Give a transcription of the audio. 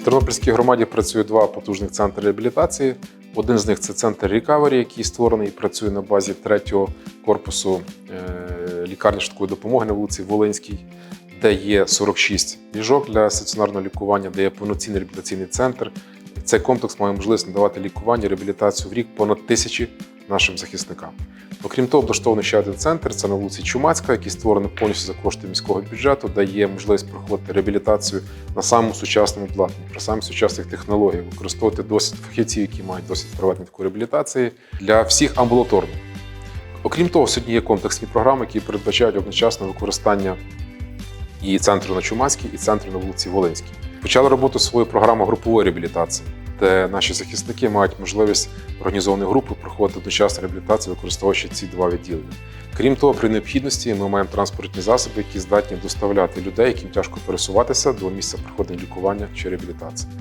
В Тернопільській громаді працює два потужних центри реабілітації. Один з них це центр Рікавері, який створений і працює на базі третього корпусу е, лікарні швидкої допомоги на вулиці Волинській, де є 46 ліжок для стаціонарного лікування, де є повноцінний реабілітаційний центр. Цей комплекс має можливість надавати лікування, реабілітацію в рік понад тисячі нашим захисникам. Окрім того, облаштований ще один центр це на вулиці Чумацька, який створений повністю за кошти міського бюджету, де є можливість проходити реабілітацію на самому сучасному обладнанні, при самих сучасних технологіях, використовувати досвід фахівців, які мають досвід проведення такої реабілітації для всіх амбулаторно. Окрім того, сьогодні є комплексні програми, які передбачають одночасне використання і центру на Чумацькій, і центру на вулиці Волинській. Почали роботу своєю програмою групової реабілітації, де наші захисники мають можливість організованої групи проходити дочасну реабілітацію, використовуючи ці два відділення. Крім того, при необхідності ми маємо транспортні засоби, які здатні доставляти людей, яким тяжко пересуватися до місця проходження лікування чи реабілітації.